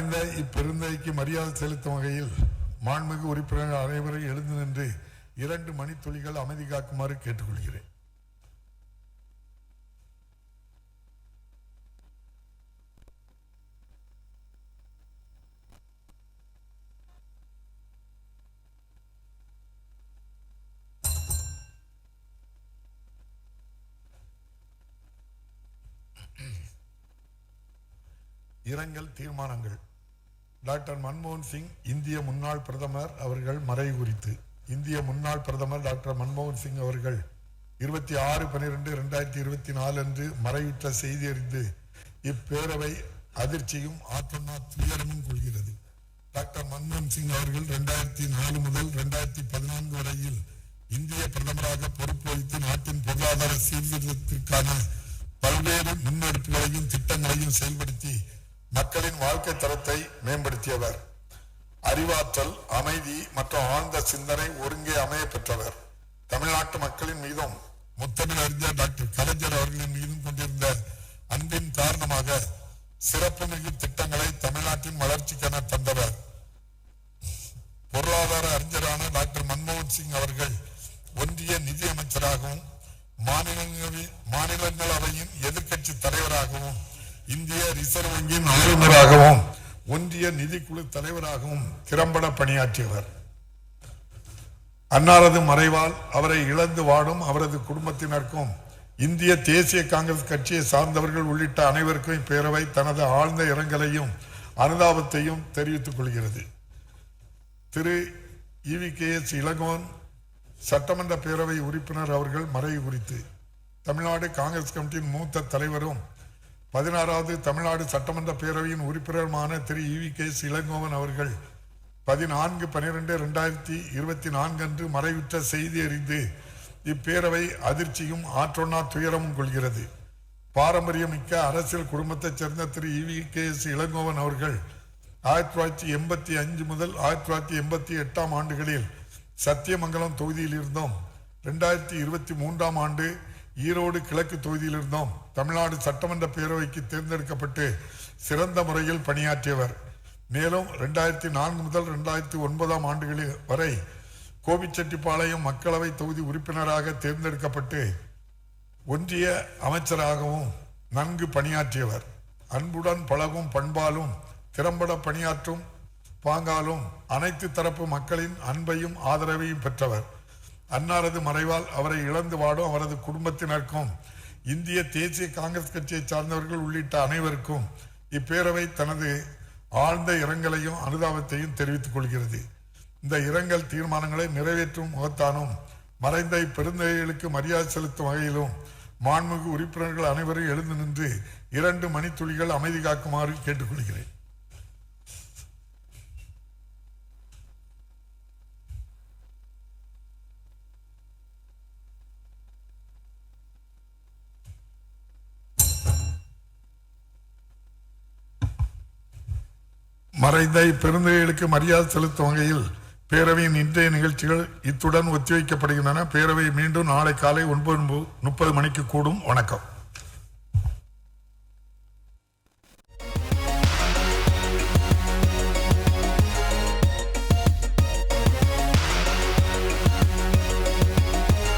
மறைந்த இப்பெருந்தைக்கு மரியாதை செலுத்தும் வகையில் மாண்புமிகு உறுப்பினர்கள் அனைவரும் எழுந்து நின்று இரண்டு மணித்துளிகள் அமைதி காக்குமாறு கேட்டுக்கொள்கிறேன். இரங்கல் தீர்மானங்கள். டாக்டர் மன்மோகன் சிங் இந்திய முன்னாள் பிரதமர் அவர்கள் மறைவு குறித்து. இந்திய முன்னாள் பிரதமர் டாக்டர் மன்மோகன் சிங் அவர்கள் இருபத்தி ஆறு பன்னிரெண்டு ரெண்டாயிரத்தி இருபத்தி நாலு அன்று மறைவுற்ற செய்தி அறிந்து இப்பேரவை அதிர்ச்சியும் ஆற்றொன்னா துயரமும் கொள்கிறது. டாக்டர் மன்மோகன் சிங் அவர்கள் ரெண்டாயிரத்தி நாலு முதல் ரெண்டாயிரத்தி பதினான்கு வரையில் இந்திய பிரதமராக பொறுப்பு வகித்து நாட்டின் பொருளாதார சீர்திருத்தத்திற்கான பல்வேறு முன்னெடுப்புகளையும் திட்டங்களையும் செயல்படுத்தி மக்களின் வாழ்க்கை தரத்தை மேம்படுத்தியவர். அறிவாற்றல் அமைதி மற்றும் ஆழ்ந்த சிந்தனை ஒருங்கே அமைய பெற்றவர். தமிழ்நாட்டு மக்களின் மீதும் முத்தமிழ் அறிஞர் டாக்டர் கலைஞர் அவர்களின் மீதும் கொண்டிருந்த அன்பின் காரணமாக சிறப்புமிகு திட்டங்களை தமிழ்நாட்டின் வளர்ச்சிக்கென தந்தவர். பொருளாதார அறிஞரான டாக்டர் மன்மோகன் சிங் அவர்கள் ஒன்றிய நிதி அமைச்சராகவும் மாநிலங்களவையின் எதிர்க்கட்சி தலைவராகவும் இந்திய ரிசர்வ் வங்கியின் ஆளுநராகவும் ஒன்றிய நிதிக்குழு தலைவராகவும் திறம்பட பணியாற்றியவர். அன்னாரது மறைவால் அவரை இழந்து வாடும் அவரது குடும்பத்தினருக்கும் இந்திய தேசிய காங்கிரஸ் கட்சியை சார்ந்தவர்கள் உள்ளிட்ட அனைவருக்கும் இப்பேரவை தனது ஆழ்ந்த இரங்கலையும் அனுதாபத்தையும் தெரிவித்துக் கொள்கிறது. Thiru. E V K. S. Elangovan சட்டமன்ற பேரவை உறுப்பினர் அவர்கள் மறைவு குறித்து தமிழ்நாடு காங்கிரஸ் கமிட்டியின் மூத்த தலைவரும் பதினாறாவது தமிழ்நாடு சட்டமன்ற பேரவையின் உறுப்பினருமான திரு இவி கே இளங்கோவன் அவர்கள் பதினான்கு பனிரெண்டு ரெண்டாயிரத்தி இருபத்தி நான்கு அன்று மறைவுற்ற செய்தி அறிந்து இப்பேரவை அதிர்ச்சியும் ஆற்றொன்னா துயரமும் கொள்கிறது. பாரம்பரியமிக்க அரசியல் குடும்பத்தைச் சேர்ந்த Thiru E V K S Elangovan அவர்கள் ஆயிரத்தி தொள்ளாயிரத்தி எண்பத்தி அஞ்சு முதல் ஆயிரத்தி தொள்ளாயிரத்தி எண்பத்தி எட்டாம் ஆண்டுகளில் சத்தியமங்கலம் தொகுதியில் இருந்தோம். ரெண்டாயிரத்தி இருபத்தி மூன்றாம் ஆண்டு ஈரோடு கிழக்கு தொகுதியில் இருந்தோம் தமிழ்நாடு சட்டமன்ற பேரவைக்கு தேர்ந்தெடுக்கப்பட்டு சிறந்த முறையில் பணியாற்றியவர். மேலும் ரெண்டாயிரத்தி நான்கு முதல் ரெண்டாயிரத்தி ஒன்பதாம் ஆண்டுகளில் வரை கோபிச்செட்டிப்பாளையம் மக்களவை தொகுதி உறுப்பினராக தேர்ந்தெடுக்கப்பட்டு ஒன்றிய அமைச்சராகவும் நன்கு பணியாற்றியவர். அன்புடன் பழகும் பண்பாலும் திறம்பட பணியாற்றும் பாங்காலும் அனைத்து தரப்பு மக்களின் அன்பையும் ஆதரவையும் பெற்றவர். அன்னாரது மறைவால் அவரை இழந்து வாடும் அவரது குடும்பத்தினருக்கும் இந்திய தேசிய காங்கிரஸ் கட்சியை சார்ந்தவர்கள் உள்ளிட்ட அனைவருக்கும் இப்பேரவை தனது ஆழ்ந்த இரங்கலையும் அனுதாபத்தையும் தெரிவித்துக் கொள்கிறது. இந்த இரங்கல் தீர்மானங்களை நிறைவேற்றும் முகத்தானும் மறைந்த இப்பெருந்தகைகளுக்கு மரியாதை செலுத்தும் வகையிலும் மாண்புமிகு உறுப்பினர்கள் அனைவரும் எழுந்து நின்று இரண்டு மணித்துளிகள் அமைதி காக்குமாறு கேட்டுக்கொள்கிறேன். மறைந்த இப்பெருந்தகைகளுக்கு மரியாதை செலுத்தும் வகையில் பேரவையின் இன்றைய நிகழ்ச்சிகள் இத்துடன் ஒத்திவைக்கப்படுகின்றன. பேரவை மீண்டும் நாளை காலை ஒன்பது முப்பது மணிக்கு கூடும். வணக்கம்.